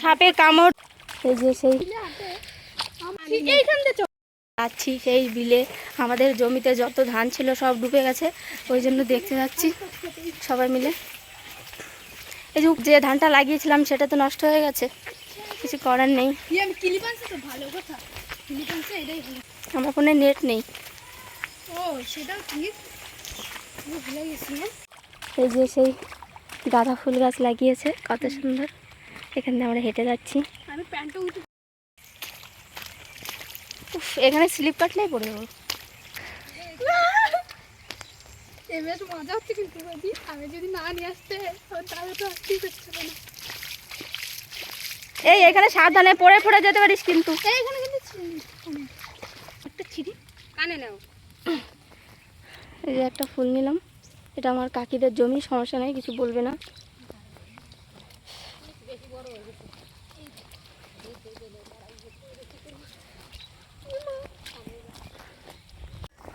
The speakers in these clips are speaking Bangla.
সাপে কামড়। এই যে সেই এইখান যাচ্ছি সেই বিলে আমাদের জমিতে যত ধান ছিল সব ডুবে গেছে ওই জন্য দেখতে যাচ্ছি সবাই মিলে। এই যে যে ধানটা লাগিয়েছিলাম সেটা তো নষ্ট হয়ে গেছে কিছু করার নেই। আমার ফোনে নেট নেই। ও সেটাও ঠিক। আমি ভুলে গেছিলাম এই যে সেই গাঁদা ফুল গাছ লাগিয়েছে কত সুন্দর। এখান দিয়ে আমরা হেঁটে যাচ্ছি। আমি উফ, এখানে স্লিপ কাটলেই পড়ে যাব। মজা হচ্ছে কিন্তু আমি যদি না নিয়ে আসতে তাহলে তো আসতেই করছিল না। এই এখানে সাবধানে পড়ে পড়ে যেতে পারিস কিন্তু। এইখানে কিন্তু একটা ছিড়ি? কানে নাও। এই যে একটা ফুল নিলাম। এটা আমার কাকিদের জমি সমস্যা নেই কিছু বলবে না।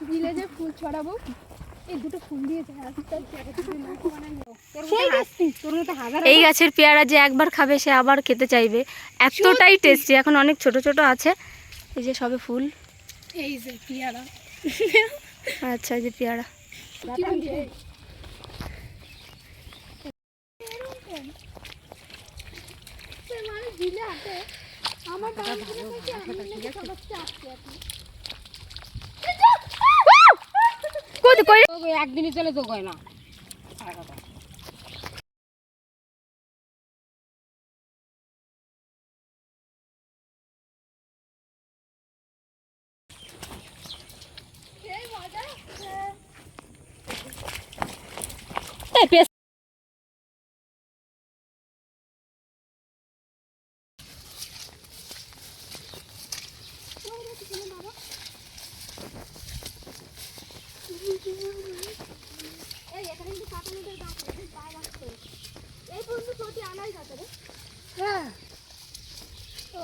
দিলে যে ফুল ছড়াবো এই ফুল এই গাছের পেয়ারা যে একবার খাবে সে আবার খেতে চাইবে। এতটাই টেস্টি এখন অনেক ছোট ছোট আছে। এই যে সবে ফুল। এই যে পিয়ারা। আচ্ছা এই যে পেয়ারা। একদিনই চলে তো কয় না এই পেস এই এখানে কিন্তু কাটানোদের গাছ আছে পায়ে রাখতে এই পর্যন্ত ছোটি আনাই যাচ্ছে রে হ্যাঁ ও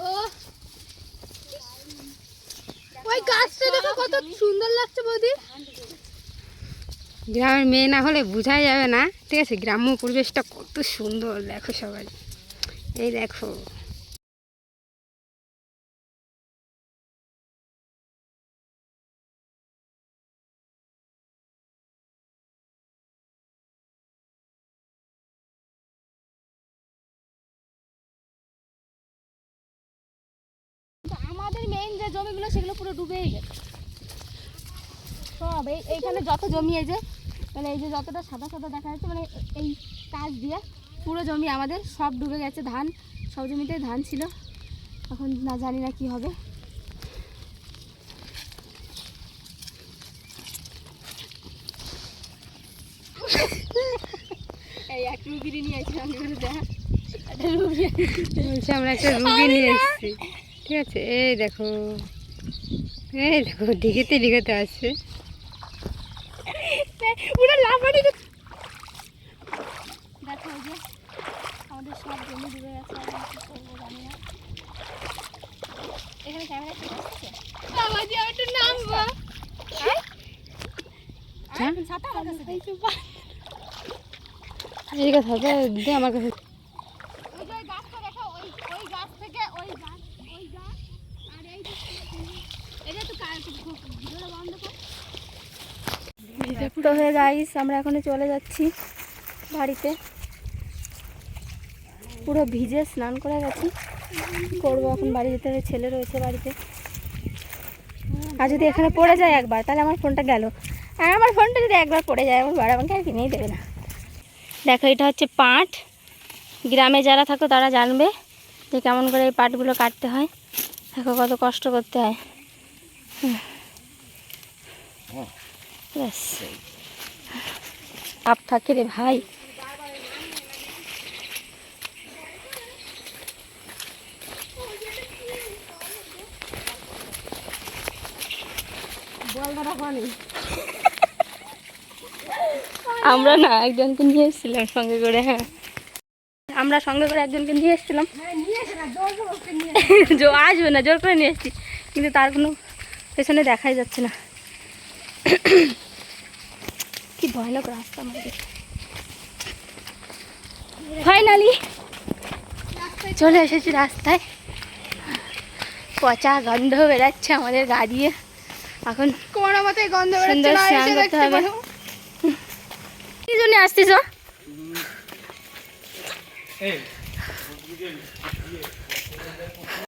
ওই গাছটা দেখো কত সুন্দর লাগছে বৌদি। গ্রামের মেয়ে না হলে বোঝাই যাবে না। ঠিক আছে, গ্রাম্য পরিবেশটা কত সুন্দর, দেখো সবাই। এই দেখো। মেইন যে জমিগুলো সেগুলো পুরো ডুবেই গেছে। সব এই এইখানে যত জমি এই যে মানে এই যে যতটা সাদা সাদা দেখা যাচ্ছে মানে এই কাজ দিয়ে পুরো জমি আমাদের সব ডুবে গেছে। ধান সব জমিতে ধান ছিল। এখন না জানি না কি হবে। এই এক রুগিরি নিয়ে আসছিলাম দেখা। একটা রুগী আমরা একটা রুগী নিয়ে এসেছি। ঠিক আছে? এই দেখো। এই দেখো ডিগেতে ডিগেতে আছে। পুরো লাফানি দেখো ওই যে আমাদের সব জমি ডুবে গেছে আর আমি কি করব জানি না। এখানে ক্যামেরা ঠিক আছে? বাবা দিয়ে একটু নামবো। হ্যাঁ? আমার কাছে দে। এই কথা আমার কাছে ওই যে ওই গাছটা দেখো ওই ওই গাছ থেকে ওই গাছ ওই গাছ আর এই যে এটা তো হয়ে গাইস আমরা এখন চলে যাচ্ছি বাড়িতে। পুরো ভিজে স্নান করে গেছি। করব এখন বাড়ি যেতে হবে, ছেলে রয়েছে বাড়িতে। আর যদি এখানে পড়ে যায় একবার, তাহলে আমার ফোনটা গেল। আর আমার ফোনটা যদি একবার পড়ে যায়, আমার বাড়ি আমাকে আর কিনেই দেবে না। দেখো, এটা হচ্ছে পাট। গ্রামে যারা থাকো, তারা জানবে যে কেমন করে এই পাটগুলো কাটতে হয়। দেখো কত কষ্ট করতে হয়। আপ থাকে রে ভাই। আমরা না একজনকে নিয়ে এসেছিলাম সঙ্গে করে হ্যাঁ। আমরা সঙ্গে করে একজনকে নিয়ে এসেছিলাম। জো আসবে না জোর করে নিয়ে এসেছি। কিন্তু তার কোনো পেছনে দেখাই যাচ্ছে না। কি ভয়ানক রাস্তা আমাদের। ফাইনালি চলে এসেছি রাস্তায়। পচা গন্ধ বেরাচ্ছে আমাদের গা দিয়ে। এখন কোনো মতে গন্ধ সুন্দর স্নান করতে হবে। কি জন্য আসতিস এই